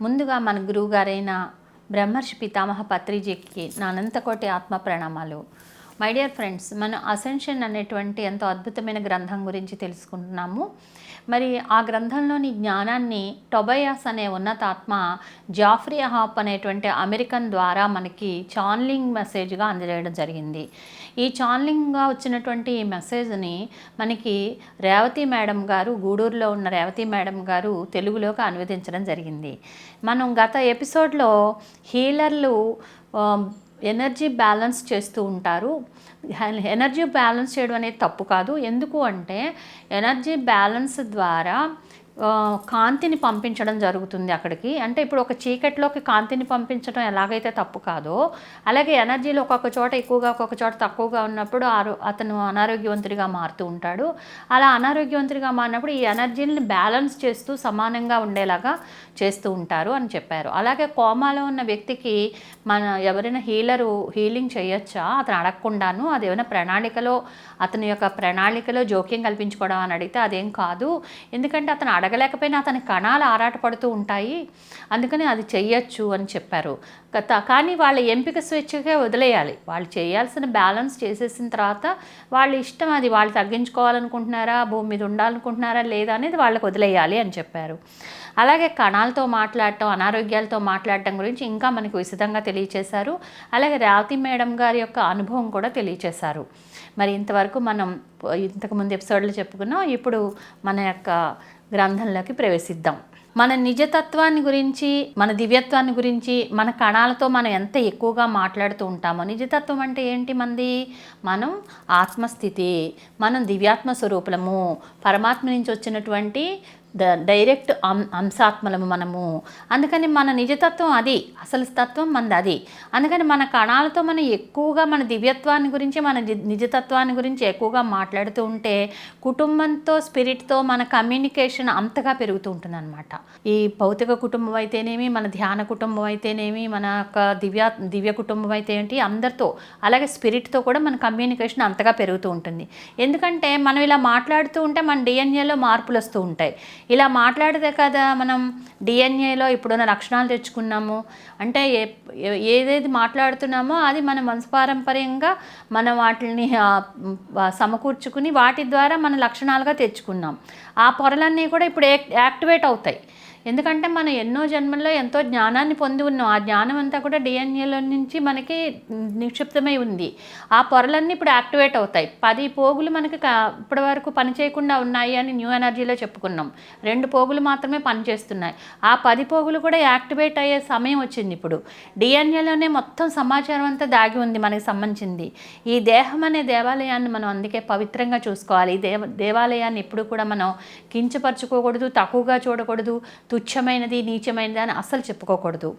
ముందుగా మన గురువుగారైన బ్రహ్మర్షి పితామహ పత్రిజీకి నా అనంతకోటి ఆత్మ ప్రణామాలు. మై డియర్ ఫ్రెండ్స్ మనం అసెన్షన్ అనేటువంటి ఎంతో అద్భుతమైన గ్రంథం గురించి తెలుసుకుంటున్నాము. మరి ఆ గ్రంథంలోని జ్ఞానాన్ని టొబయాస్ అనే ఉన్నతాత్మ జాఫ్రీ హాప్ అనేటువంటి అమెరికన్ ద్వారా మనకి చాన్లింగ్ మెసేజ్గా అందజేయడం జరిగింది. ఈ చాన్లింగ్గా వచ్చినటువంటి ఈ మెసేజ్ని మనకి రేవతి మేడం గారు గూడూరులో ఉన్న రేవతి మేడం గారు తెలుగులోకి అనువదించడం జరిగింది. మనం గత ఎపిసోడ్లో హీలర్లు ఎనర్జీ బ్యాలెన్స్ చేస్తూ ఉంటారు. ఎనర్జీ బ్యాలెన్స్ చేయడం అనేది తప్పు కాదు. ఎందుకు అంటే ఎనర్జీ బ్యాలెన్స్ ద్వారా కాంతిని పంపించడం జరుగుతుంది అక్కడికి. అంటే ఇప్పుడు ఒక చీకటిలోకి కాంతిని పంపించడం ఎలాగైతే తప్పు కాదో అలాగే ఎనర్జీలు ఒక్కొక్క చోట ఎక్కువగా ఒక్కొక్క చోట తక్కువగా ఉన్నప్పుడు అతను అనారోగ్యవంతుడిగా మారుతూ ఉంటాడు. అలా అనారోగ్యవంతుడిగా మారినప్పుడు ఈ ఎనర్జీని బ్యాలెన్స్ చేస్తూ సమానంగా ఉండేలాగా చేస్తూ ఉంటారు అని చెప్పారు. అలాగే కోమాలో ఉన్న వ్యక్తికి మన ఎవరైనా హీలరు హీలింగ్ చేయొచ్చా? అతను అడగకుండాను అది ఏమైనా ప్రణాళికలో అతని యొక్క ప్రణాళికలో జోక్యం కల్పించుకోవడం అని అడిగితే అదేం కాదు. ఎందుకంటే అతను అడగలేకపోయినా అతని కణాలు ఆరాటపడుతూ ఉంటాయి. అందుకని అది చెయ్యొచ్చు అని చెప్పారు. గత కానీ వాళ్ళ ఎంపిక స్వేచ్ఛగా వదిలేయాలి. వాళ్ళు చేయాల్సిన బ్యాలెన్స్ చేసేసిన తర్వాత వాళ్ళ ఇష్టం అది వాళ్ళు తగ్గించుకోవాలనుకుంటున్నారా భూమి మీద ఉండాలనుకుంటున్నారా లేదా అనేది వాళ్ళకి వదిలేయాలి అని చెప్పారు. అలాగే కణాలతో మాట్లాడటం అనారోగ్యాలతో మాట్లాడటం గురించి ఇంకా మనకు విశదంగా తెలియచేశారు. అలాగే రావతి మేడం గారి యొక్క అనుభవం కూడా తెలియచేశారు. మరి ఇంతవరకు మనం ఇంతకుముందు ఎపిసోడ్లో చెప్పుకున్నాం ఇప్పుడు మన యొక్క గ్రంథంలోకి ప్రవేశిద్దాం. మన నిజతత్వాన్ని గురించి మన దివ్యత్వాన్ని గురించి మన కణాలతో మనం ఎంత ఎక్కువగా మాట్లాడుతూ ఉంటామో నిజతత్వం అంటే ఏంటి మంది? మనం ఆత్మస్థితి మనం దివ్యాత్మ స్వరూపులము పరమాత్మ నుంచి వచ్చినటువంటి ద డైరెక్ట్ అం అంశాత్మలము మనము అందుకని మన నిజతత్వం అది అసలు తత్వం మనది అది అందుకని మన కణాలతో మనం ఎక్కువగా మన దివ్యత్వాన్ని గురించి మన నిజతత్వాన్ని గురించి ఎక్కువగా మాట్లాడుతూ ఉంటే కుటుంబంతో స్పిరిట్తో మన కమ్యూనికేషన్ అంతగా పెరుగుతూ ఉంటుంది అనమాట ఈ భౌతిక కుటుంబం అయితేనేమి మన ధ్యాన కుటుంబం అయితేనేమి మన యొక్క దివ్య దివ్య కుటుంబం అయితే ఏంటి అందరితో అలాగే స్పిరిట్తో కూడా మన కమ్యూనికేషన్ అంతగా పెరుగుతూ ఉంటుంది ఎందుకంటే మనం ఇలా మాట్లాడుతూ ఉంటే మన డిఎన్ఏలో మార్పులు వస్తూ ఉంటాయి ఇలా మాట్లాడితే కదా మనం డిఎన్ఏలో ఇప్పుడున్న లక్షణాలు తెచ్చుకున్నాము. అంటే ఏ- ఏదేది మాట్లాడుతున్నామో అది మన వంశపారంపర్యంగా మనం వాటిని సమకూర్చుకుని వాటి ద్వారా మన లక్షణాలుగా తెచ్చుకున్నాం. ఆ పొరలన్నీ కూడా ఇప్పుడు యాక్టివేట్ అవుతాయి. ఎందుకంటే మనం ఎన్నో జన్మల్లో ఎంతో జ్ఞానాన్ని పొంది ఉన్నాం. ఆ జ్ఞానం అంతా కూడా డిఎన్ఏలో నుంచి మనకి నిక్షిప్తమై ఉంది. ఆ పొరలన్నీ ఇప్పుడు యాక్టివేట్ అవుతాయి. పది పోగులు మనకి ఇప్పటి వరకు పని చేయకుండా ఉన్నాయి అని న్యూ ఎనర్జీలో చెప్పుకున్నాం. రెండు పోగులు మాత్రమే పనిచేస్తున్నాయి ఆ పది పోగులు కూడా యాక్టివేట్ అయ్యే సమయం వచ్చింది ఇప్పుడు. డిఎన్ఏలోనే మొత్తం సమాచారం అంతా దాగి ఉంది మనకి సంబంధించింది. ఈ దేహం అనే దేవాలయాన్ని మనం అందుకే పవిత్రంగా చూసుకోవాలి. ఈ దేవ దేవాలయాన్ని ఎప్పుడు కూడా మనం కించపరచుకోకూడదు తక్కువగా చూడకూడదు తుచ్చమైనది నీచమైనది అని అస్సలు చెప్పుకోకూడదు.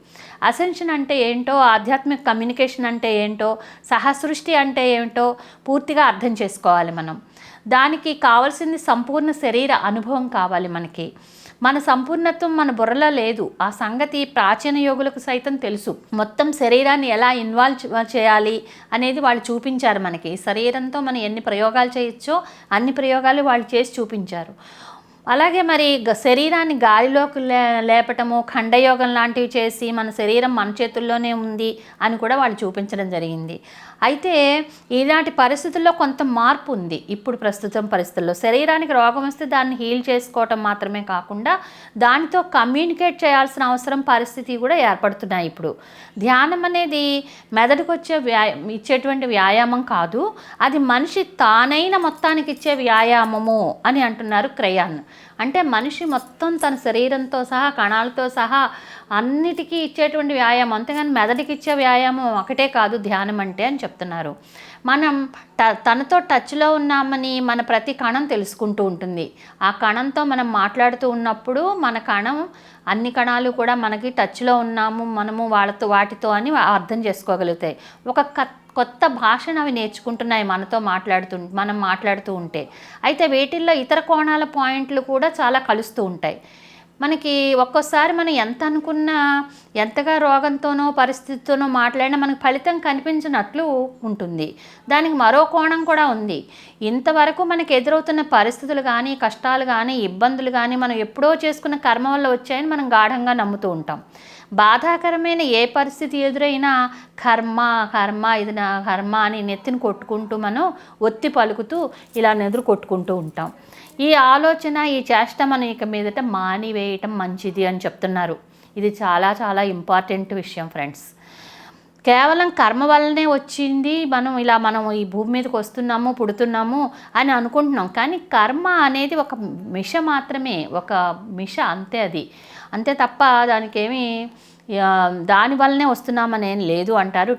అసెన్షన్ అంటే ఏంటో ఆధ్యాత్మిక కమ్యూనికేషన్ అంటే ఏంటో సహసృష్టి అంటే ఏంటో పూర్తిగా అర్థం చేసుకోవాలి మనం. దానికి కావాల్సింది సంపూర్ణ శరీర అనుభవం కావాలి మనకి. మన సంపూర్ణత్వం మన బుర్రలో లేదు. ఆ సంగతి ప్రాచీన యోగులకు సైతం తెలుసు. మొత్తం శరీరాన్ని ఎలా ఇన్వాల్వ్ చేయాలి అనేది వాళ్ళు చూపించారు మనకి. శరీరంతో మనం ఎన్ని ప్రయోగాలు చేయొచ్చో అన్ని ప్రయోగాలు వాళ్ళు చేసి చూపించారు. అలాగే మరి గ- శరీరాన్ని గాలిలోకి లే లేపటము ఖండయోగం లాంటివి చేసి మన శరీరం మన చేతుల్లోనే ఉంది అని కూడా వాళ్ళు చూపించడం జరిగింది. అయితే ఇలాంటి పరిస్థితుల్లో కొంత మార్పు ఉంది. ఇప్పుడు ప్రస్తుతం పరిస్థితుల్లో శరీరానికి రోగం వస్తే దాన్ని హీల్ చేసుకోవటం మాత్రమే కాకుండా దానితో కమ్యూనికేట్ చేయాల్సిన అవసరం పరిస్థితి కూడా ఏర్పడుతున్నాయి ఇప్పుడు. ధ్యానం అనేది మెదడుకు వచ్చే వ్యా ఇచ్చేటువంటి వ్యాయామం కాదు. అది మనిషి తానైన మొత్తానికి ఇచ్చే వ్యాయామము అని అంటున్నారు క్రయాన్. అంటే మనిషి మొత్తం తన శరీరంతో సహా కణాలతో సహా అన్నిటికీ ఇచ్చేటువంటి వ్యాయామం. అంతేగాని మెదడుకి ఇచ్చే వ్యాయామం ఒకటే కాదు ధ్యానం అంటే అని చెప్తున్నారు. మనం ట తనతో టచ్లో ఉన్నామని మన ప్రతి కణం తెలుసుకుంటూ ఉంటుంది. ఆ కణంతో మనం మాట్లాడుతూ ఉన్నప్పుడు మన కణం అన్ని కణాలు కూడా మనకి టచ్లో ఉన్నాము మనము వాళ్ళతో వాటితో అని అర్థం చేసుకోగలుగుతాయి. ఒక కొత్త భాషను అవి నేర్చుకుంటున్నాయి మనతో మాట్లాడుతూ మనం మాట్లాడుతూ ఉంటే. అయితే వీటిల్లో ఇతర కోణాల పాయింట్లు కూడా చాలా కలుస్తూ ఉంటాయి. మనకి ఒక్కోసారి మనం ఎంత అనుకున్నా ఎంతగా రోగంతోనో పరిస్థితితోనో మాట్లాడినా మనకు ఫలితం కనిపించినట్లు ఉంటుంది. దానికి మరో కోణం కూడా ఉంది. ఇంతవరకు మనకు ఎదురవుతున్న పరిస్థితులు కానీ కష్టాలు కానీ ఇబ్బందులు కానీ మనం ఎప్పుడో చేసుకున్న కర్మ వల్ల వచ్చాయని మనం గాఢంగా నమ్ముతూ ఉంటాం. బాధాకరమైన ఏ పరిస్థితి ఎదురైనా కర్మ కర్మ ఇది నా కర్మ అని నెత్తిని కొట్టుకుంటూ మనం ఒత్తి పలుకుతూ ఇలా నెదురు కొట్టుకుంటూ ఉంటాం. ఈ ఆలోచన ఈ చేష్ట మనం ఇక మీదట మానివేయటం మంచిది అని చెప్తున్నారు. ఇది చాలా చాలా ఇంపార్టెంట్ విషయం ఫ్రెండ్స్. కేవలం కర్మ వల్లనే వచ్చింది మనం ఇలా మనం ఈ భూమి మీదకి వస్తున్నాము పుడుతున్నాము అని అనుకుంటున్నాం. కానీ కర్మ అనేది ఒక మిష మాత్రమే ఒక మిష అంతే అది. అంతే తప్ప దానికేమి దానివల్లనే దాని వల్లనే వస్తున్నామని ఏం లేదు అంటారు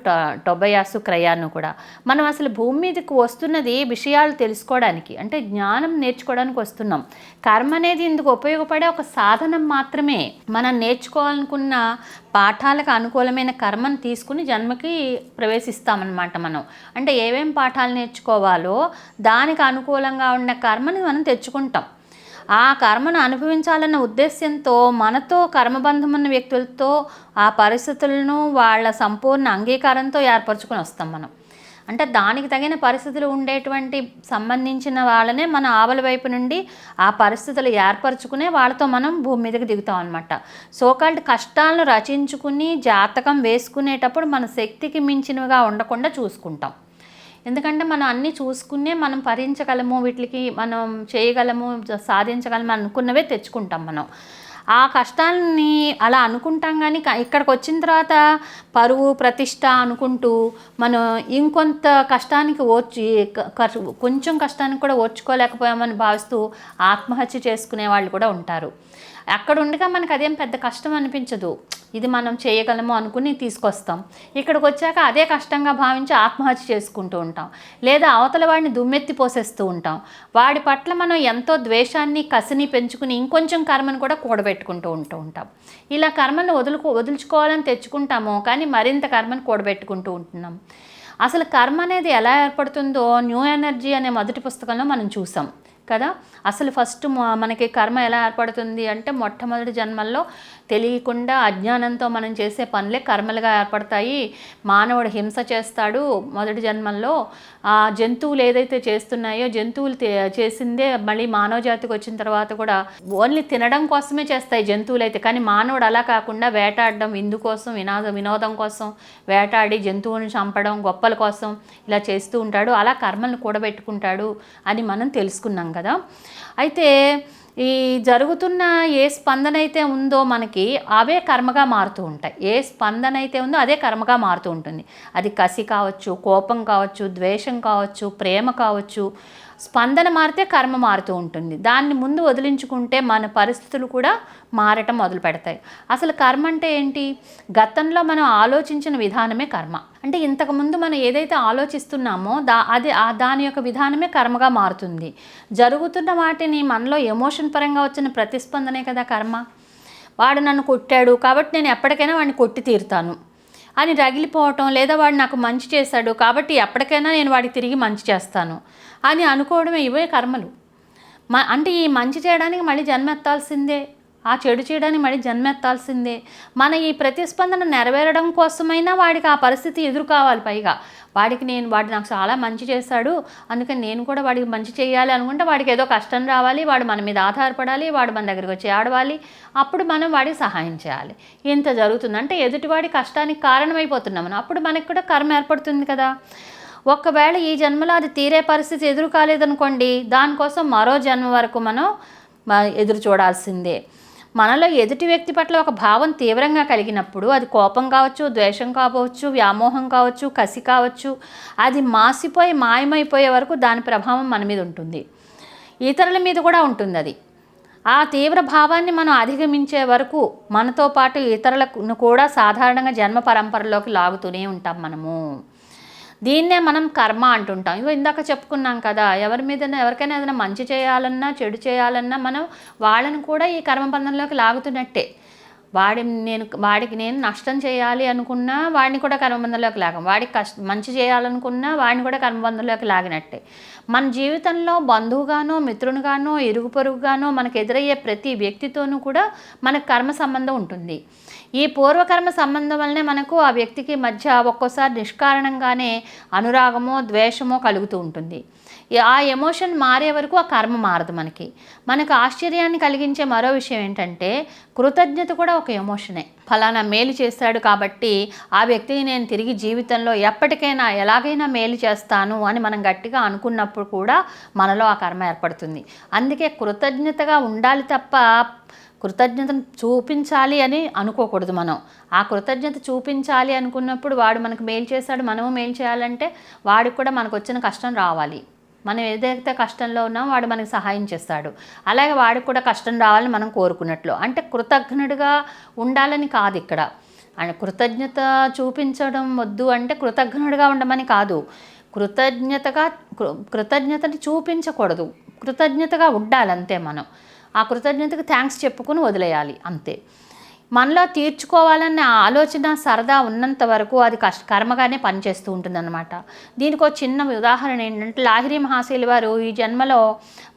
టొబయాసు క్రయాను కూడా. మనం అసలు భూమి మీదకి వస్తున్నది విషయాలు తెలుసుకోవడానికి అంటే జ్ఞానం నేర్చుకోవడానికి వస్తున్నాం. కర్మ అనేది ఇందుకు ఉపయోగపడే ఒక సాధనం మాత్రమే. మనం నేర్చుకోవాలనుకున్న పాఠాలకు అనుకూలమైన కర్మను తీసుకుని జన్మకి ప్రవేశిస్తామన్నమాట మనం. అంటే ఏమేం పాఠాలు నేర్చుకోవాలో దానికి అనుకూలంగా ఉన్న కర్మని మనం తెచ్చుకుంటాం. ఆ కర్మను అనుభవించాలన్న ఉద్దేశ్యంతో మనతో కర్మబంధం ఉన్న వ్యక్తులతో ఆ పరిస్థితులను వాళ్ళ సంపూర్ణ అంగీకారంతో ఏర్పరచుకొని వస్తాం మనం. అంటే దానికి తగిన పరిస్థితులు ఉండేటువంటి సంబంధించిన వాళ్ళనే మన ఆవల వైపు నుండి ఆ పరిస్థితులు ఏర్పరచుకునే వాళ్ళతో మనం భూమి మీదకి దిగుతాం అనమాట సోకాల్డ్ కష్టాలను రచించుకుని జాతకం వేసుకునేటప్పుడు మన శక్తికి మించినవిగా ఉండకుండా చూసుకుంటాం. ఎందుకంటే మనం అన్నీ చూసుకునే మనం భరించగలము వీటికి మనం చేయగలము సాధించగలము అనుకున్నవే తెచ్చుకుంటాం మనం. ఆ కష్టాలని అలా అనుకుంటాం కానీ ఇక్కడికి వచ్చిన తర్వాత పరువు ప్రతిష్ట అనుకుంటూ మనం ఇంకొంత కష్టానికి ఓర్చి కొంచెం కష్టానికి కూడా ఓర్చుకోలేకపోయామని భావిస్తూ ఆత్మహత్య చేసుకునే వాళ్ళు కూడా ఉంటారు. అక్కడ ఉండగా మనకు అదేం పెద్ద కష్టం అనిపించదు ఇది మనం చేయగలము అనుకుని తీసుకొస్తాం. ఇక్కడికి వచ్చాక అదే కష్టంగా భావించి ఆత్మహత్య చేసుకుంటూ ఉంటాం. లేదా అవతల వాడిని దుమ్మెత్తి పోసేస్తూ ఉంటాం. వాడి పట్ల మనం ఎంతో ద్వేషాన్ని కసిని పెంచుకుని ఇంకొంచెం కర్మను కూడా కూడబెట్టుకుంటూ ఉంటూ ఉంటాం. ఇలా కర్మను వదులుకో వదులుచుకోవాలని తెచ్చుకుంటాము కానీ మరింత కర్మను కూడబెట్టుకుంటూ ఉంటున్నాం. అసలు కర్మ అనేది ఎలా ఏర్పడుతుందో న్యూ ఎనర్జీ అనే మొదటి పుస్తకంలో మనం చూసాం. కదా? అసలు ఫస్ట్ మనకి కర్మ ఎలా ఏర్పడుతుంది అంటే మొట్టమొదటి జన్మల్లో తెలియకుండా అజ్ఞానంతో మనం చేసే పనులే కర్మలుగా ఏర్పడతాయి. మానవుడు హింస చేస్తాడు. మొదటి జన్మల్లో ఆ జంతువులు ఏదైతే చేస్తున్నాయో జంతువులు చేసిందే మళ్ళీ మానవ జాతికి వచ్చిన తర్వాత కూడా ఓన్లీ తినడం కోసమే చేస్తాయి జంతువులు అయితే కానీ మానవుడు అలా కాకుండా వేటాడడం విందు కోసం వినోద వినోదం కోసం వేటాడి జంతువులను చంపడం గొప్పల కోసం ఇలా చేస్తూ ఉంటాడు. అలా కర్మలను కూడబెట్టుకుంటాడు అని మనం తెలుసుకున్నాం కదా. అయితే ఈ జరుగుతున్న ఏ స్పందన అయితే ఉందో మనకి అవే కర్మగా మారుతూ ఉంటాయి. ఏ స్పందన అయితే ఉందో అదే కర్మగా మారుతూ ఉంటుంది. అది కసి కావచ్చు కోపం కావచ్చు ద్వేషం కావచ్చు ప్రేమ కావచ్చు స్పందన మారితే కర్మ మారుతూ ఉంటుంది. దాన్ని ముందు వదిలించుకుంటే మన పరిస్థితులు కూడా మారటం మొదలు పెడతాయి. అసలు కర్మ అంటే ఏంటి? గతంలో మనం ఆలోచించిన విధానమే కర్మ. అంటే ఇంతకుముందు మనం ఏదైతే ఆలోచిస్తున్నామో దా అది ఆ దాని యొక్క విధానమే కర్మగా మారుతుంది. జరుగుతున్న వాటిని మనలో ఎమోషన్ పరంగా వచ్చిన ప్రతిస్పందనే కదా కర్మ. వాడు నన్ను కొట్టాడు కాబట్టి నేను ఎప్పటికైనా వాడిని కొట్టి తీరుతాను. అని రగిలిపోవటం లేదా వాడు నాకు మంచి చేశాడు కాబట్టి ఎప్పటికైనా నేను వాడికి తిరిగి మంచి చేస్తాను. అని అనుకోవడమే ఇవే కర్మలు. మ అంటే ఈ మంచి చేయడానికి మళ్ళీ జన్మెత్తాల్సిందే ఆ చెడు చేయడానికి మళ్ళీ జన్మెత్తాల్సిందే. మన ఈ ప్రతిస్పందన నెరవేరడం కోసమైనా వాడికి ఆ పరిస్థితి ఎదురు కావాలి పైగా. వాడికి నేను వాడు నాకు చాలా మంచి చేశాడు అందుకని నేను కూడా వాడికి మంచి చేయాలి అనుకుంటే వాడికి ఏదో కష్టం రావాలి వాడు మన మీద ఆధారపడాలి వాడు మన దగ్గరికి వచ్చి ఆడవాలి. అప్పుడు మనం వాడికి సహాయం చేయాలి. ఇంత జరుగుతుంది అంటే ఎదుటివాడి కష్టానికి కారణమైపోతున్నాం అప్పుడు మనకి కూడా కర్మ ఏర్పడుతుంది కదా. ఒకవేళ ఈ జన్మలో అది తీరే పరిస్థితి ఎదురు కాలేదనుకోండి దానికోసం మరో జన్మ వరకు మనం ఎదురు చూడాల్సిందే. మనలో ఎదుటి వ్యక్తి పట్ల ఒక భావం తీవ్రంగా కలిగినప్పుడు అది కోపం కావచ్చు ద్వేషం కావచ్చు వ్యామోహం కావచ్చు కసి కావచ్చు అది మాసిపోయి మాయమైపోయే వరకు దాని ప్రభావం మన మీద ఉంటుంది. ఇతరుల మీద కూడా ఉంటుంది అది ఆ తీవ్ర భావాన్ని మనం అధిగమించే వరకు మనతో పాటు ఇతరులను కూడా సాధారణంగా జన్మ పరంపరలోకి లాగుతూనే ఉంటాం మనము. దీన్నే మనం కర్మ అంటుంటాం. ఇగో ఇందాక చెప్పుకున్నాం కదా ఎవరి మీద ఎవరికైనా ఏదైనా మంచి చేయాలన్నా చెడు చేయాలన్నా మనం వాళ్ళని కూడా ఈ కర్మ బంధంలోకి లాగుతున్నట్టే. వాడి నేను వాడికి నేను నష్టం చేయాలి అనుకున్నా వాడిని కూడా కర్మబంధంలోకి లాగం. వాడికి కష్ట మంచి చేయాలనుకున్నా వాడిని కూడా కర్మబంధంలోకి లాగినట్టే. మన జీవితంలో బంధువుగానో మిత్రునిగానో ఇరుగు పొరుగుగానో మనకు ఎదురయ్యే ప్రతి వ్యక్తితోనూ కూడా మనకు కర్మ సంబంధం ఉంటుంది. ఈ పూర్వకర్మ సంబంధం వల్లనే మనకు ఆ వ్యక్తికి మధ్య ఒక్కోసారి నిష్కారణంగానే అనురాగమో ద్వేషమో కలుగుతూ ఉంటుంది. ఆ ఎమోషన్ మారే వరకు ఆ కర్మ మారదు మనకి. మనకు ఆశ్చర్యాన్ని కలిగించే మరో విషయం ఏంటంటే కృతజ్ఞత కూడా ఒక ఎమోషనే. ఫలానా మేలు చేశాడు కాబట్టి ఆ వ్యక్తిని నేను తిరిగి జీవితంలో ఎప్పటికైనా ఎలాగైనా మేలు చేస్తాను అని మనం గట్టిగా అనుకున్నప్పుడు కూడా మనలో ఆ కర్మ ఏర్పడుతుంది. అందుకే కృతజ్ఞతగా ఉండాలి తప్ప కృతజ్ఞతను చూపించాలి అని అనుకోకూడదు మనం. ఆ కృతజ్ఞత చూపించాలి అనుకున్నప్పుడు వాడు మనకు మేలు చేశాడు మనము మేలు చేయాలంటే వాడికి కూడా మనకు వచ్చిన కష్టం రావాలి. మనం ఏదైతే కష్టంలో ఉన్నామో వాడు మనకి సహాయం చేస్తాడు. అలాగే వాడికి కూడా కష్టం రావాలని మనం కోరుకున్నట్లు. అంటే కృతజ్ఞుడిగా ఉండాలని కాదు ఇక్కడ. కృతజ్ఞత చూపించడం వద్దు అంటే కృతజ్ఞుడిగా ఉండమని కాదు. కృతజ్ఞతగా కృ- కృతజ్ఞతని చూపించకూడదు. కృతజ్ఞతగా ఉండాలి అంతే మనం. ఆ కృతజ్ఞతకు థ్యాంక్స్ చెప్పుకుని వదిలేయాలి అంతే. మనలో తీర్చుకోవాలన్న ఆలోచన సరదా ఉన్నంత వరకు అది కష్ట కర్మగానే పనిచేస్తూ ఉంటుందన్నమాట. దీనికి ఒక చిన్న ఉదాహరణ ఏంటంటే లాహిరి మహాశైలి వారు ఈ జన్మలో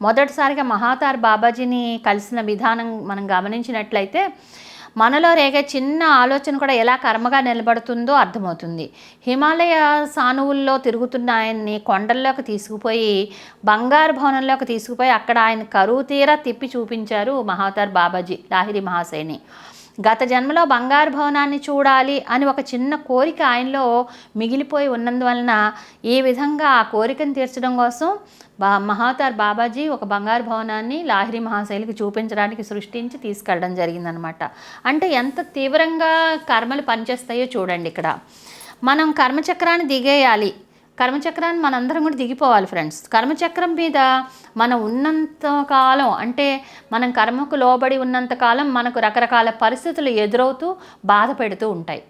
మొదటిసారిగా మహాతార్ బాబాజీని కలిసిన విధానం మనం గమనించినట్లయితే మనలో రేగే చిన్న ఆలోచన కూడా ఎలా కర్మగా నిలబడుతుందో అర్థమవుతుంది. హిమాలయ సానువుల్లో తిరుగుతున్న ఆయన్ని కొండల్లోకి తీసుకుపోయి బంగారు భవనంలోకి తీసుకుపోయి అక్కడ ఆయన కరువు తీరా తిప్పి చూపించారు మహాతార్ బాబాజీ లాహిరి మహాశైని గత జన్మలో బంగారు భవనాన్ని చూడాలి అని ఒక చిన్న కోరిక ఆయనలో మిగిలిపోయి ఉన్నందువలన ఈ విధంగా ఆ కోరికను తీర్చడం కోసం బా మహాతార్ బాబాజీ ఒక బంగారు భవనాన్ని లాహిరి మహాశైలికి చూపించడానికి సృష్టించి తీసుకెళ్ళడం జరిగిందనమాట. అంటే ఎంత తీవ్రంగా కర్మలు పనిచేస్తాయో చూడండి ఇక్కడ. మనం కర్మచక్రాన్ని దిగేయాలి. కర్మచక్రాన్ని మనందరం కూడా దిగిపోవాలి ఫ్రెండ్స్ కర్మచక్రం మీద మనం ఉన్నంత కాలం అంటే మనం కర్మకు లోబడి ఉన్నంత కాలం మనకు రకరకాల పరిస్థితులు ఎదురవుతూ బాధ పెడుతూ ఉంటాయి.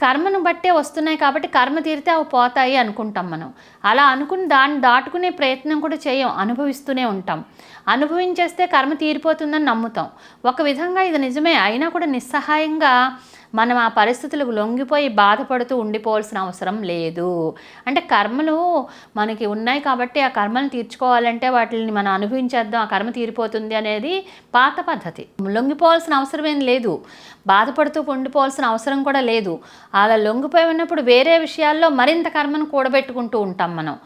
కర్మను బట్టే వస్తున్నాయి కాబట్టి కర్మ తీరితే అవి పోతాయి అనుకుంటాం మనం. అలా అనుకుని దాన్ని దాటుకునే ప్రయత్నం కూడా చేయం అనుభవిస్తూనే ఉంటాం. అనుభవించేస్తే కర్మ తీరిపోతుందని నమ్ముతాం. ఒక విధంగా ఇది నిజమే అయినా కూడా నిస్సహాయంగా మనం ఆ పరిస్థితులకు లొంగిపోయి బాధపడుతూ ఉండిపోవాల్సిన అవసరం లేదు. అంటే కర్మలు మనకి ఉన్నాయి కాబట్టి ఆ కర్మలు తీర్చుకోవాలంటే వాటిని మనం అనుభవించేద్దాం ఆ కర్మ తీరిపోతుంది అనేది పాత పద్ధతి. లొంగిపోవాల్సిన అవసరం ఏం లేదు. బాధపడుతూ ఉండిపోవాల్సిన అవసరం కూడా లేదు. అలా లొంగిపోయి ఉన్నప్పుడు వేరే విషయాల్లో మరింత కర్మను కూడబెట్టుకుంటూ ఉంటాం మనం.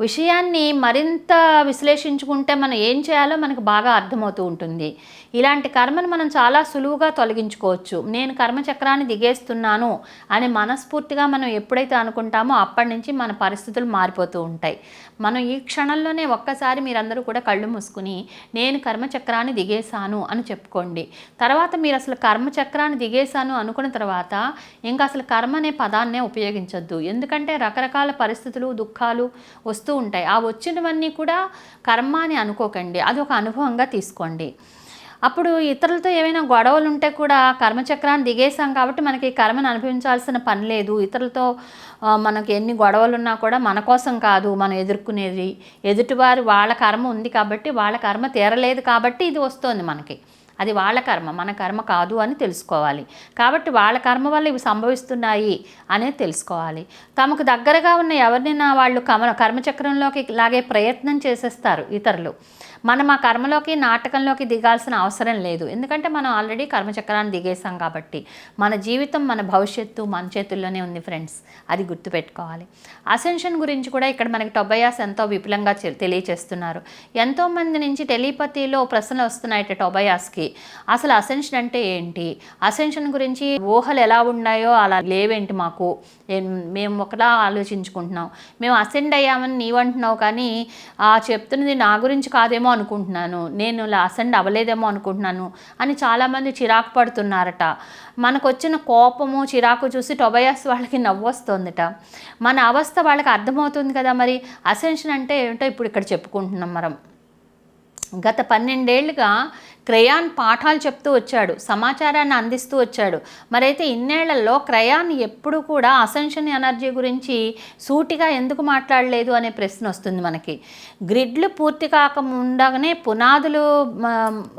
విషయాన్ని మరింత విశ్లేషించుకుంటే మనం ఏం చేయాలో మనకు బాగా అర్థమవుతూ ఉంటుంది. ఇలాంటి కర్మను మనం చాలా సులువుగా తొలగించుకోవచ్చు. నేను కర్మచక్రాన్ని దిగేస్తున్నాను అని మనస్ఫూర్తిగా మనం ఎప్పుడైతే అనుకుంటామో అప్పటి నుంచి మన పరిస్థితులు మారిపోతూ ఉంటాయి. మనం ఈ క్షణంలోనే ఒక్కసారి మీరందరూ కూడా కళ్ళు మూసుకుని నేను కర్మచక్రాన్ని దిగేశాను అని చెప్పుకోండి. తర్వాత మీరు అసలు కర్మచక్రాన్ని దిగేశాను అనుకున్న తర్వాత ఇంకా అసలు కర్మ అనే పదాన్నే ఉపయోగించొద్దు. ఎందుకంటే రకరకాల పరిస్థితులు దుఃఖాలు వస్తూ ఉంటాయి. ఆ వచ్చినవన్నీ కూడా కర్మ అని అనుకోకండి. అది ఒక అనుభవంగా తీసుకోండి. అప్పుడు ఇతరులతో ఏమైనా గొడవలు ఉంటే కూడా కర్మచక్రాన్ని దిగేసాం కాబట్టి మనకి కర్మను అనుభవించాల్సిన పని లేదు. ఇతరులతో మనకి ఎన్ని గొడవలు ఉన్నా కూడా మన కోసం కాదు మనం ఎదుర్కొనేది. ఎదుటివారు వాళ్ళ కర్మ ఉంది కాబట్టి వాళ్ళ కర్మ తీరలేదు కాబట్టి ఇది వస్తుంది మనకి. అది వాళ్ళ కర్మ మన కర్మ కాదు అని తెలుసుకోవాలి. కాబట్టి వాళ్ళ కర్మ వల్ల ఇవి సంభవిస్తున్నాయి అనేది తెలుసుకోవాలి. తమకు దగ్గరగా ఉన్న ఎవరినైనా వాళ్ళు కమ కర్మచక్రంలోకి లాగే ప్రయత్నం చేసేస్తారు ఇతరులు. మనం ఆ కర్మలోకి నాటకంలోకి దిగాల్సిన అవసరం లేదు. ఎందుకంటే మనం ఆల్రెడీ కర్మచక్రాన్ని దిగేసాం కాబట్టి. మన జీవితం మన భవిష్యత్తు మన చేతుల్లోనే ఉంది ఫ్రెండ్స్. అది గుర్తుపెట్టుకోవాలి. అసెన్షన్ గురించి కూడా ఇక్కడ మనకి టొబయాస్ ఎంతో విపులంగా తెలియచేస్తున్నారు. ఎంతోమంది నుంచి టెలిపతిలో ప్రశ్నలు వస్తున్నాయి టొబయాస్కి. అసలు అసెన్షన్ అంటే ఏంటి? అసెన్షన్ గురించి ఊహలు ఎలా ఉన్నాయో అలా లేవేంటి మాకు? మేము ఒకలా ఆలోచించుకుంటున్నాం. మేము అసెండ్ అయ్యామని నీవంటున్నావు కానీ ఆ చెప్తున్నది నా గురించి కాదేమో అనుకుంటున్నాను నేను ఇలా అసెండ్ అవ్వలేదేమో అనుకుంటున్నాను అని చాలామంది చిరాకు పడుతున్నారట. మనకు వచ్చిన కోపము చిరాకు చూసి టొబయాస్ వాళ్ళకి నవ్వు మన అవస్థ వాళ్ళకి అర్థమవుతుంది కదా మరి? అసెన్షన్ అంటే ఏంటో ఇప్పుడు ఇక్కడ చెప్పుకుంటున్నాం మనం. గత పన్నెండేళ్ళుగా క్రయాన్ పాఠాలు చెప్తూ వచ్చాడు సమాచారాన్ని అందిస్తూ వచ్చాడు. మరైతే ఇన్నేళ్ళలో క్రయాన్ ఎప్పుడు కూడా అసెన్షన్ ఎనర్జీ గురించి సూటిగా ఎందుకు మాట్లాడలేదు అనే ప్రశ్న వస్తుంది మనకి. గ్రిడ్లు పూర్తి కాకముండగానే పునాదులు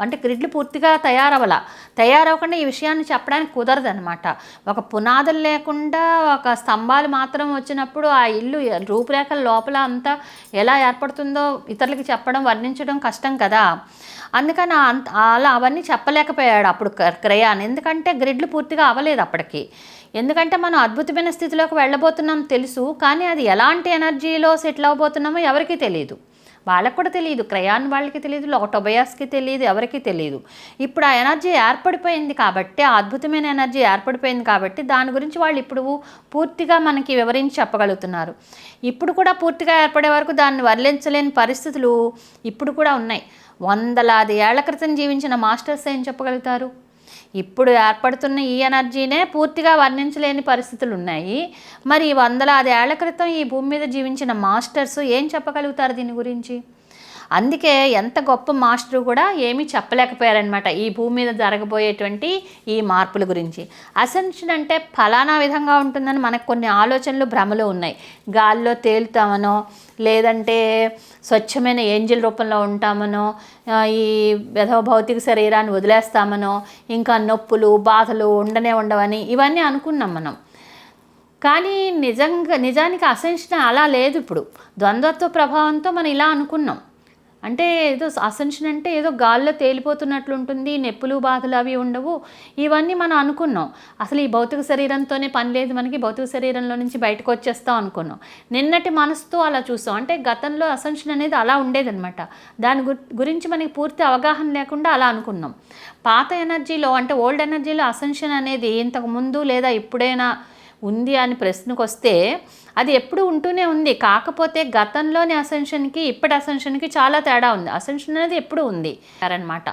అంటే గ్రిడ్లు పూర్తిగా తయారవల. తయారవకుండా ఈ విషయాన్ని చెప్పడానికి కుదరదనమాట ఒక పునాదులు లేకుండా ఒక స్తంభాలు మాత్రం వచ్చినప్పుడు ఆ ఇల్లు రూపురేఖల లోపల అంతా ఎలా ఏర్పడుతుందో ఇతరులకి చెప్పడం వర్ణించడం కష్టం కదా. అందుకని అంత అలా అవన్నీ చెప్పలేకపోయాడు అప్పుడు క్ర- క్రయాన్. ఎందుకంటే గ్రిడ్లు పూర్తిగా అవ్వలేదు అప్పటికి. ఎందుకంటే మనం అద్భుతమైన స్థితిలోకి వెళ్ళబోతున్నాం తెలుసు కానీ అది ఎలాంటి ఎనర్జీలో సెటిల్ అవ్వబోతున్నామో ఎవరికీ తెలియదు వాళ్ళకు కూడా తెలియదు క్రయాన్ వాళ్ళకి తెలియదు టొబయాస్కి తెలియదు ఎవరికి తెలియదు ఇప్పుడు ఆ ఎనర్జీ ఏర్పడిపోయింది కాబట్టి ఆ అద్భుతమైన ఎనర్జీ ఏర్పడిపోయింది కాబట్టి దాని గురించి వాళ్ళు ఇప్పుడు పూర్తిగా మనకి వివరించి చెప్పగలుగుతున్నారు. ఇప్పుడు కూడా పూర్తిగా ఏర్పడే వరకు దాన్ని వర్ణించలేని పరిస్థితులు ఇప్పుడు కూడా ఉన్నాయి. వందలాది ఏళ్ళ క్రితం జీవించిన మాస్టర్స్ ఏం చెప్పగలుగుతారు? ఇప్పుడు ఏర్పడుతున్న ఈ ఎనర్జీనే పూర్తిగా వర్ణించలేని పరిస్థితులు ఉన్నాయి మరి వందలాది ఏళ్ళ క్రితం ఈ భూమి మీద జీవించిన మాస్టర్స్ ఏం చెప్పగలుగుతారు దీని గురించి? అందుకే ఎంత గొప్ప మాస్టర్ కూడా ఏమీ చెప్పలేకపోయారనమాట ఈ భూమి మీద జరగబోయేటువంటి ఈ మార్పుల గురించి. అసెన్షన్ అంటే ఫలానా విధంగా ఉంటుందని మనకు కొన్ని ఆలోచనలు భ్రమలు ఉన్నాయి. గాల్లో తేలుతామనో లేదంటే స్వచ్ఛమైన ఏంజిల్ రూపంలో ఉంటామనో ఈ విధవ భౌతిక శరీరాన్ని వదిలేస్తామనో ఇంకా నొప్పులు బాధలు ఉండనే ఉండవని ఇవన్నీ అనుకున్నాం మనం. కానీ నిజంగా నిజానికి అసెన్షన్ అలా లేదు ఇప్పుడు. ద్వంద్వత్వ ప్రభావంతో మనం ఇలా అనుకున్నాం. అంటే ఏదో అసెన్షన్ అంటే ఏదో గాల్లో తేలిపోతున్నట్లు ఉంటుంది నొప్పులు బాధలు అవి ఉండవు. ఇవన్నీ మనం అనుకున్నాం. అసలు ఈ భౌతిక శరీరంతోనే పని లేదు మనకి భౌతిక శరీరంలో నుంచి బయటకు వచ్చేస్తాం అనుకున్నాం. నిన్నటి మనసుతో అలా చూసాం. అంటే గతంలో అసెన్షన్ అనేది అలా ఉండేదన్నమాట. దాని గురించి మనకి పూర్తి అవగాహన లేకుండా అలా అనుకున్నాం. పాత ఎనర్జీలో అంటే ఓల్డ్ ఎనర్జీలో అసెన్షన్ అనేది ఇంతకు ముందు లేదా ఇప్పుడైనా ఉంది అని ప్రశ్నకు వస్తే అది ఎప్పుడు ఉంటూనే ఉంది. కాకపోతే గతంలోని అసెన్షన్కి ఇప్పటి అసెన్షన్కి చాలా తేడా ఉంది. అసెన్షన్ అనేది ఎప్పుడు ఉంది. అనమాట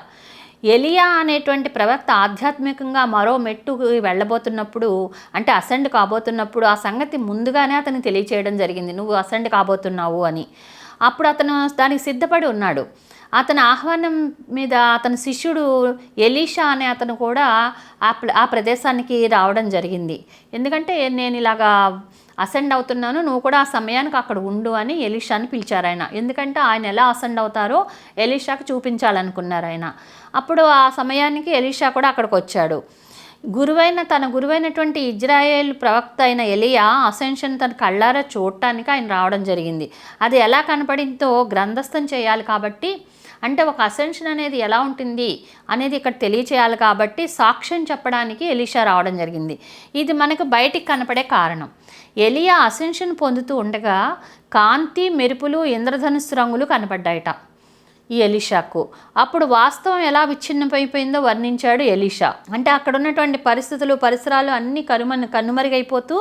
ఎలియా అనేటువంటి ప్రవక్త ఆధ్యాత్మికంగా మరో మెట్టుకు వెళ్ళబోతున్నప్పుడు అంటే అసెండ్ కాబోతున్నప్పుడు ఆ సంగతి ముందుగానే అతనికి తెలియచేయడం జరిగింది. నువ్వు అసెండ్ కాబోతున్నావు అని. అప్పుడు అతను దానికి సిద్ధపడి ఉన్నాడు. అతని ఆహ్వానం మీద అతని శిష్యుడు ఎలీషా అనే అతను కూడా ఆ ఆ ప్రదేశానికి రావడం జరిగింది. ఎందుకంటే నేను ఇలాగా అసెండ్ అవుతున్నాను నువ్వు కూడా ఆ సమయానికి అక్కడ ఉండు అని ఎలీషాని పిలిచారు ఆయన ఎందుకంటే ఆయన ఎలా అసెండ్ అవుతారో ఎలీషాకి చూపించాలనుకున్నారు ఆయన. అప్పుడు ఆ సమయానికి ఎలీషా కూడా అక్కడికి వచ్చాడు. గురువైన తన గురువైనటువంటి ఇజ్రాయేల్ ప్రవక్త అయిన ఎలియా అసెన్షన్ తన కళ్ళారా చూడటానికి ఆయన రావడం జరిగింది. అది ఎలా కనపడిందో గ్రంథస్థం చేయాలి కాబట్టి అంటే ఒక అసెన్షన్ అనేది ఎలా ఉంటుంది అనేది ఇక్కడ తెలియచేయాలి కాబట్టి సాక్ష్యం చెప్పడానికి ఎలీషా రావడం జరిగింది. ఇది మనకు బయటికి కనపడే కారణం. ఎలియా అసెన్షన్ పొందుతూ ఉండగా కాంతి మెరుపులు ఇంద్రధనుస్సు రంగులు కనపడ్డాయట ఈ ఎలీషాకు. అప్పుడు వాస్తవం ఎలా విచ్ఛిన్నమైపోయిందో వర్ణించాడు ఎలీషా. అంటే అక్కడ ఉన్నటువంటి పరిస్థితులు పరిసరాలు అన్నీ కనుమ కనుమరుగైపోతూ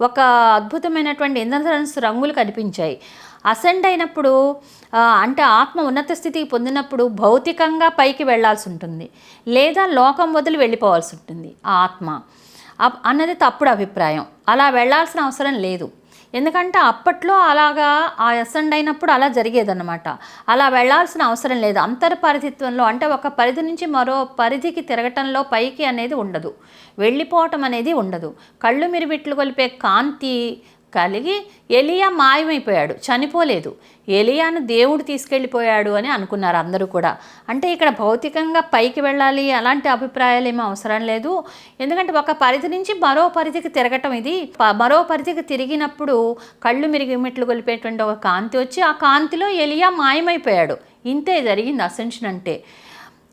ఒక అద్భుతమైనటువంటి ఇంద్రధనుసు రంగులు కనిపించాయి. అసెండ్ అయినప్పుడు అంటే ఆత్మ ఉన్నత స్థితికి పొందినప్పుడు భౌతికంగా పైకి వెళ్ళాల్సి ఉంటుంది. లేదా లోకం వదిలి వెళ్ళిపోవాల్సి ఉంటుంది ఆ ఆత్మ. అప్- అన్నది తప్పుడు అభిప్రాయం. అలా వెళ్ళాల్సిన అవసరం లేదు. ఎందుకంటే అప్పట్లో అలాగా ఆ అసెండ్ అయినప్పుడు అలా జరిగేదన్నమాట. అలా వెళ్ళాల్సిన అవసరం లేదు. అంతర్పరిధిత్వంలో అంటే ఒక పరిధి నుంచి మరో పరిధికి తిరగటంలో పైకి అనేది ఉండదు. వెళ్ళిపోవటం అనేది ఉండదు. కళ్ళు మిరిబిట్లు కొలిపే కాంతి కలిగి ఎలియా మాయమైపోయాడు చనిపోలేదు. ఎలియాను దేవుడు తీసుకెళ్ళిపోయాడు అని అనుకున్నారు అందరూ కూడా. అంటే ఇక్కడ భౌతికంగా పైకి వెళ్ళాలి అలాంటి అభిప్రాయాలు ఏమీ అవసరం లేదు. ఎందుకంటే ఒక పరిధి నుంచి మరో పరిధికి తిరగటం ఇది. మరో పరిధికి తిరిగినప్పుడు కళ్ళు మిరిగిమెట్లు గొలిపేటువంటి కొలిపేటువంటి ఒక కాంతి వచ్చి ఆ కాంతిలో ఎలియా మాయమైపోయాడు. ఇంతే జరిగింది అసెన్షన్ అంటే.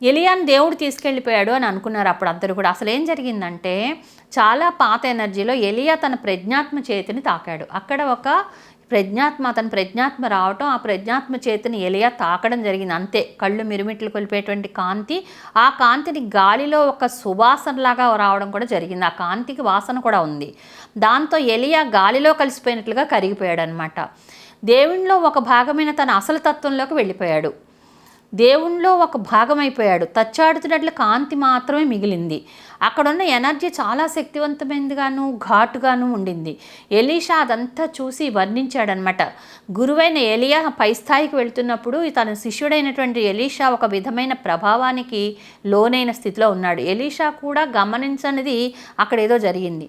ఎలియాను దేవుడు తీసుకెళ్ళిపోయాడు అని అనుకున్నారు అప్పుడు అందరూ కూడా. అసలు ఏం జరిగిందంటే చాలా పాత ఎనర్జీలో ఎలియా తన ప్రజ్ఞాత్మ చేతిని తాకాడు. అక్కడ ఒక ప్రజ్ఞాత్మ అతని ప్రజ్ఞాత్మ రావటం ఆ ప్రజ్ఞాత్మ చేతిని ఎలియా తాకడం జరిగింది. అంతే కళ్ళు మిరుమిట్లు కొలిపేటువంటి కాంతి ఆ కాంతిని గాలిలో ఒక సువాసనలాగా రావడం కూడా జరిగింది. ఆ కాంతికి వాసన కూడా ఉంది. దాంతో ఎలియా గాలిలో కలిసిపోయినట్లుగా కరిగిపోయాడు అనమాట దేవునిలో ఒక భాగమైన తన అసలు తత్వంలోకి వెళ్ళిపోయాడు. దేవుణ్ణిలో ఒక భాగం అయిపోయాడు తచ్చాడుతున్నట్లు కాంతి మాత్రమే మిగిలింది. అక్కడున్న ఎనర్జీ చాలా శక్తివంతమైనదిగాను ఘాటుగాను ఉండింది. ఎలీషా అదంతా చూసి వర్ణించాడనమాట గురువైన ఎలియా పై స్థాయికి వెళ్తున్నప్పుడు తన శిష్యుడైనటువంటి ఎలీషా ఒక విధమైన ప్రభావానికి లోనైన స్థితిలో ఉన్నాడు. ఎలీషా కూడా గమనించనిది అక్కడ ఏదో జరిగింది.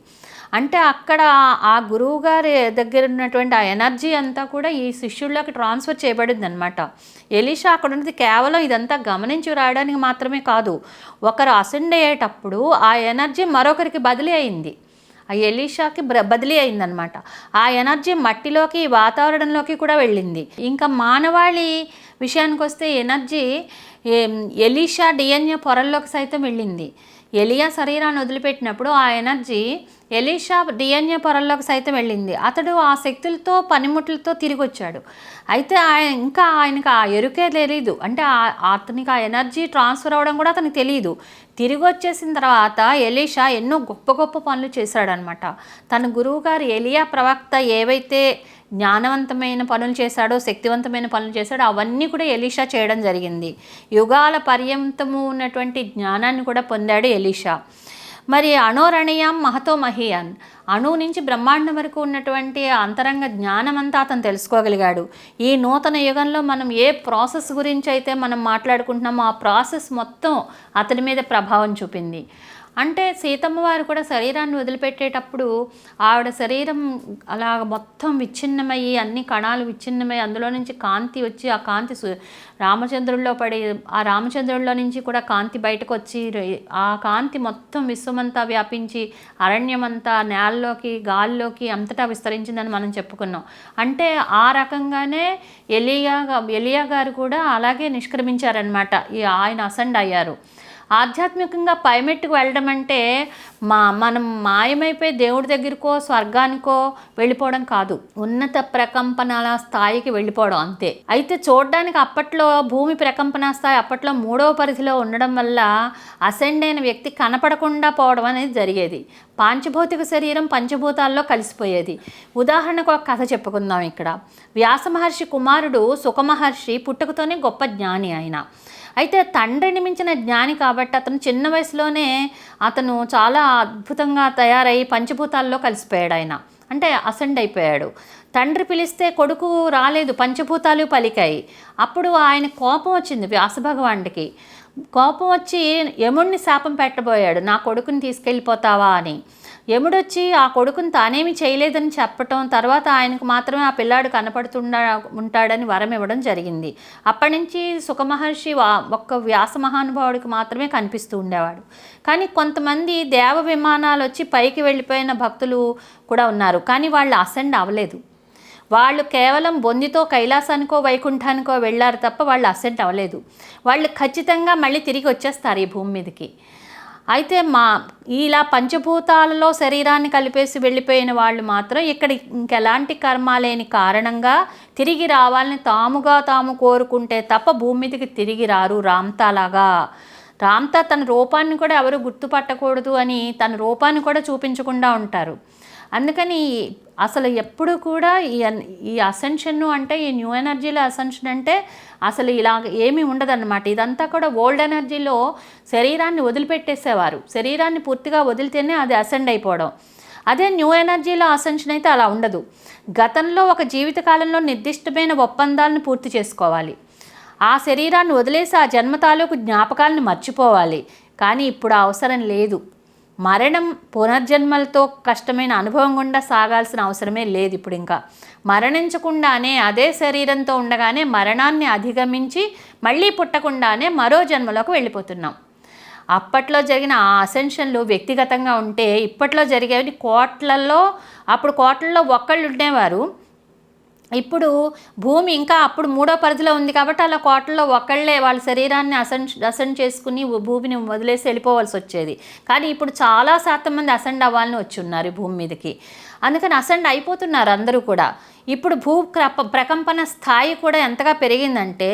అంటే అక్కడ ఆ గురువు గారి దగ్గర ఉన్నటువంటి ఆ ఎనర్జీ అంతా కూడా ఈ శిష్యుల్లోకి ట్రాన్స్ఫర్ చేయబడింది అనమాట ఎలీషా అక్కడ ఉన్నది కేవలం ఇదంతా గమనించి రాయడానికి మాత్రమే కాదు. ఒకరు అసెండ్ అయ్యేటప్పుడు ఆ ఎనర్జీ మరొకరికి బదిలీ అయింది. ఆ ఎలీషాకి బ్ర బదిలీ అయిందనమాట ఆ ఎనర్జీ మట్టిలోకి వాతావరణంలోకి కూడా వెళ్ళింది. ఇంకా మానవాళి విషయానికి వస్తే ఎనర్జీ ఎలీషా డిఎన్ఏ పొరల్లోకి సైతం వెళ్ళింది. ఎలియా శరీరాన్ని వదిలిపెట్టినప్పుడు ఆ ఎనర్జీ ఎలీషా డిఎన్ఏ పొరల్లోకి సైతం వెళ్ళింది. అతడు ఆ శక్తులతో పనిముట్లతో తిరిగి వచ్చాడు అయితే ఆయన ఇంకా ఆయనకు ఆ ఎరుకే తెలియదు అంటే ఆ- అతనికి ఆ ఎనర్జీ ట్రాన్స్ఫర్ అవ్వడం కూడా అతనికి తెలియదు తిరిగి వచ్చేసిన తర్వాత ఎలీషా ఎన్నో గొప్ప గొప్ప పనులు చేశాడనమాట తన గురువుగారు ఎలియా ప్రవక్త ఏవైతే జ్ఞానవంతమైన పనులు చేశాడో శక్తివంతమైన పనులు చేశాడో అవన్నీ కూడా ఎలీషా చేయడం జరిగింది. యుగాల పర్యంతము ఉన్నటువంటి జ్ఞానాన్ని కూడా పొందాడు ఎలీషా. మరి అణోరణీయం మహతో మహియాన్. అణు నుంచి బ్రహ్మాండం వరకు ఉన్నటువంటి అంతరంగ జ్ఞానమంతా అతను తెలుసుకోగలిగాడు. ఈ నూతన యుగంలో మనం ఏ ప్రాసెస్ గురించి అయితే మనం మాట్లాడుకుంటున్నామో ఆ ప్రాసెస్ మొత్తం అతని మీద ప్రభావం చూపింది. అంటే సీతమ్మ వారు కూడా శరీరాన్ని వదిలిపెట్టేటప్పుడు ఆవిడ శరీరం అలా మొత్తం విచ్ఛిన్నమయ్యి అన్ని కణాలు విచ్ఛిన్నమై అందులో నుంచి కాంతి వచ్చి ఆ కాంతి సు- రామచంద్రుల్లో పడి ఆ రామచంద్రుల్లో నుంచి కూడా కాంతి బయటకు వచ్చి ఆ కాంతి మొత్తం విశ్వమంతా వ్యాపించి అరణ్యమంతా నేలలోకి గాల్లోకి అంతటా విస్తరించిందని మనం చెప్పుకున్నాం. అంటే ఆ రకంగానే ఎలియా ఎలియా గారు కూడా అలాగే నిష్క్రమించారనమాట ఈ ఆయన అసెండ్ అయ్యారు. ఆధ్యాత్మికంగా పైమెట్టుకు వెళ్ళడం అంటే మా మనం మాయమైపోయి దేవుడి దగ్గరకో స్వర్గానికో వెళ్ళిపోవడం కాదు. ఉన్నత ప్రకంపనల స్థాయికి వెళ్ళిపోవడం అంతే. అయితే చూడడానికి అప్పట్లో భూమి ప్రకంపన స్థాయి అప్పట్లో మూడవ పరిధిలో ఉండడం వల్ల అసెండ్ అయిన వ్యక్తి కనపడకుండా పోవడం అనేది జరిగేది. పాంచభౌతిక శరీరం పంచభూతాల్లో కలిసిపోయేది. ఉదాహరణకు ఒక కథ చెప్పుకుందాం ఇక్కడ. వ్యాస మహర్షి కుమారుడు సుఖమహర్షి పుట్టుకతోనే గొప్ప జ్ఞాని ఆయన. అయితే తండ్రిని మించిన జ్ఞాని కాబట్టి అతను చిన్న వయసులోనే అతను చాలా అద్భుతంగా తయారై పంచభూతాల్లో కలిసిపోయాడు ఆయన. అంటే అసెండ్ అయిపోయాడు. తండ్రి పిలిస్తే కొడుకు రాలేదు పంచభూతాలు పలికాయి. అప్పుడు ఆయన కోపం వచ్చింది వ్యాసభగవానుడికి కోపం వచ్చి యముణ్ణి శాపం పెట్టబోయాడు నా కొడుకుని తీసుకెళ్ళిపోతావా? అని. యముడొచ్చి ఆ కొడుకుని తానేమి చేయలేదని చెప్పటం తర్వాత ఆయనకు మాత్రమే ఆ పిల్లాడు కనపడుతుండ ఉంటాడని వరం ఇవ్వడం జరిగింది. అప్పటి నుంచి సుఖమహర్షి వా- ఒక్క వ్యాస మహానుభావుడికి మాత్రమే కనిపిస్తూ ఉండేవాడు. కానీ కొంతమంది దేవ విమానాలు వచ్చి పైకి వెళ్ళిపోయిన భక్తులు కూడా ఉన్నారు. కానీ వాళ్ళు అసెండ్ అవ్వలేదు. వాళ్ళు కేవలం బొందితో కైలాసానికో వైకుంఠానికో వెళ్ళారు తప్ప వాళ్ళు అసెంట్ అవ్వలేదు. వాళ్ళు ఖచ్చితంగా మళ్ళీ తిరిగి వచ్చేస్తారు ఈ భూమి మీదకి. అయితే మా ఇలా పంచభూతాలలో శరీరాన్ని కలిపేసి వెళ్ళిపోయిన వాళ్ళు మాత్రం ఇక్కడ ఇంకెలాంటి కర్మ లేని కారణంగా తిరిగి రావాలని తాముగా తాము కోరుకుంటే తప్ప భూమి మీదకి తిరిగి రారు రామ్తాలాగా రామ్తా తన రూపాన్ని కూడా ఎవరు గుర్తుపట్టకూడదు అని తన రూపాన్ని కూడా చూపించకుండా ఉంటారు. అందుకని అసలు ఎప్పుడు కూడా ఈ ఈ అసెన్షన్ అంటే ఈ న్యూ ఎనర్జీలో అసెన్షన్ అంటే అసలు ఇలా ఏమీ ఉండదన్నమాట. ఇదంతా కూడా ఓల్డ్ ఎనర్జీలో శరీరాన్ని వదిలిపెట్టేసేవారు. శరీరాన్ని పూర్తిగా వదిలితేనే అది అసెండ్ అయిపోవడం. అదే న్యూ ఎనర్జీలో అసెన్షన్ అయితే అలా ఉండదు. గతంలో ఒక జీవితకాలంలో నిర్దిష్టమైన ఒప్పందాలను పూర్తి చేసుకోవాలి. ఆ శరీరాన్ని వదిలేసి ఆ జన్మ తాలూకు జ్ఞాపకాలను మర్చిపోవాలి. కానీ ఇప్పుడు అవసరం లేదు. మరణం పునర్జన్మలతో కష్టమైన అనుభవం గుండా సాగాల్సిన అవసరమే లేదు ఇప్పుడు ఇంకా. మరణించకుండానే అదే శరీరంతో ఉండగానే మరణాన్ని అధిగమించి మళ్ళీ పుట్టకుండానే మరో జన్మలోకి వెళ్ళిపోతున్నాం. అప్పట్లో జరిగిన ఆ అసెన్షన్లు వ్యక్తిగతంగా ఉంటే ఇప్పట్లో జరిగేవి కోట్లలో అప్పుడు కోట్లలో ఒక్కళ్ళు ఉండేవారు. ఇప్పుడు భూమి ఇంకా అప్పుడు మూడో పరిధిలో ఉంది కాబట్టి అలా కోటల్లో ఒకళ్ళే వాళ్ళ శరీరాన్ని అసెండ్ అసెండ్ చేసుకుని భూమిని వదిలేసి వెళ్ళిపోవాల్సి వచ్చేది. కానీ ఇప్పుడు చాలా శాతం మంది అసెండ్ అవ్వాలని వచ్చి ఉన్నారు భూమి మీదకి. అందుకని అసెండ్ అయిపోతున్నారు అందరూ కూడా. ఇప్పుడు భూ ప్రకంపన స్థాయి కూడా ఎంతగా పెరిగిందంటే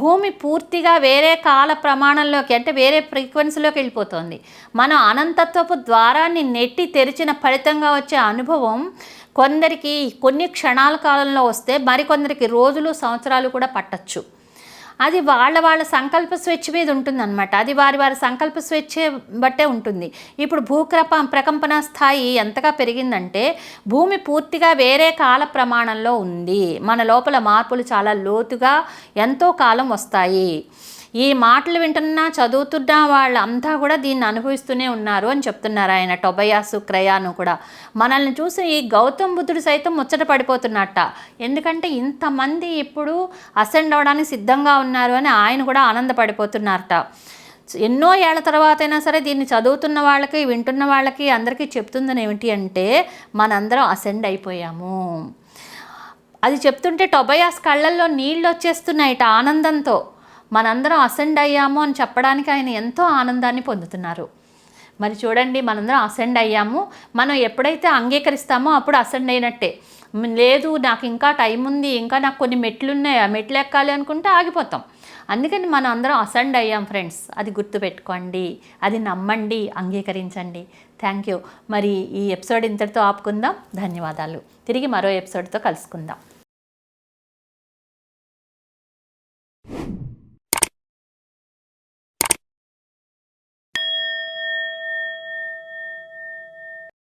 భూమి పూర్తిగా వేరే కాల ప్రమాణంలోకి అంటే వేరే ఫ్రీక్వెన్సీలోకి వెళ్ళిపోతుంది. మనం అనంతత్వపు ద్వారాన్ని నెట్టి తెరిచిన ఫలితంగా వచ్చే అనుభవం కొందరికి కొన్ని క్షణాల కాలంలో వస్తే మరికొందరికి రోజులు సంవత్సరాలు కూడా పట్టచ్చు. అది వాళ్ళ వాళ్ళ సంకల్ప స్వేచ్ఛ మీద ఉంటుందన్నమాట. అది వారి వారి సంకల్ప స్వేచ్ఛ బట్టే ఉంటుంది. ఇప్పుడు భూక్రప ప్రకంపన స్థాయి ఎంతగా పెరిగిందంటే భూమి పూర్తిగా వేరే కాల ప్రమాణంలో ఉంది. మన లోపల మార్పులు చాలా లోతుగా ఎంతో కాలం వస్తాయి. ఈ మాటలు వింటున్నా చదువుతున్న వాళ్ళంతా కూడా దీన్ని అనుభవిస్తూనే ఉన్నారు అని చెప్తున్నారు ఆయన. టొబయాసు క్రయాను కూడా. మనల్ని చూసి ఈ గౌతమ్ బుద్ధుడు సైతం ముచ్చట పడిపోతున్నట్ట. ఎందుకంటే ఇంతమంది ఇప్పుడు అసెండ్ అవడానికి సిద్ధంగా ఉన్నారు అని ఆయన కూడా ఆనందపడిపోతున్నారట. ఎన్నో ఏళ్ళ తర్వాత అయినా సరే దీన్ని చదువుతున్న వాళ్ళకి వింటున్న వాళ్ళకి అందరికీ చెప్తుందని ఏమిటి అంటే మనందరం అసెండ్ అయిపోయాము. అది చెప్తుంటే టొబయాస్ కళ్ళల్లో నీళ్ళు వచ్చేస్తున్నాయిట ఆనందంతో. మనందరం అసెండ్ అయ్యాము అని చెప్పడానికి ఆయన ఎంతో ఆనందాన్ని పొందుతున్నారు. మరి చూడండి మనందరం అసెండ్ అయ్యాము. మనం ఎప్పుడైతే అంగీకరిస్తామో అప్పుడు అసెండ్ అయినట్టే. లేదు నాకు ఇంకా టైం ఉంది ఇంకా నాకు కొన్ని మెట్లు ఉన్నాయి ఆ మెట్లు ఎక్కాలి అనుకుంటే ఆగిపోతాం. అందుకని మనం అందరం అసెండ్ అయ్యాం ఫ్రెండ్స్ అది గుర్తుపెట్టుకోండి అది నమ్మండి అంగీకరించండి. థ్యాంక్ యూ మరి ఈ ఎపిసోడ్ ఇంతటితో ఆపుకుందాం. ధన్యవాదాలు. తిరిగి మరో ఎపిసోడ్తో కలుసుకుందాం.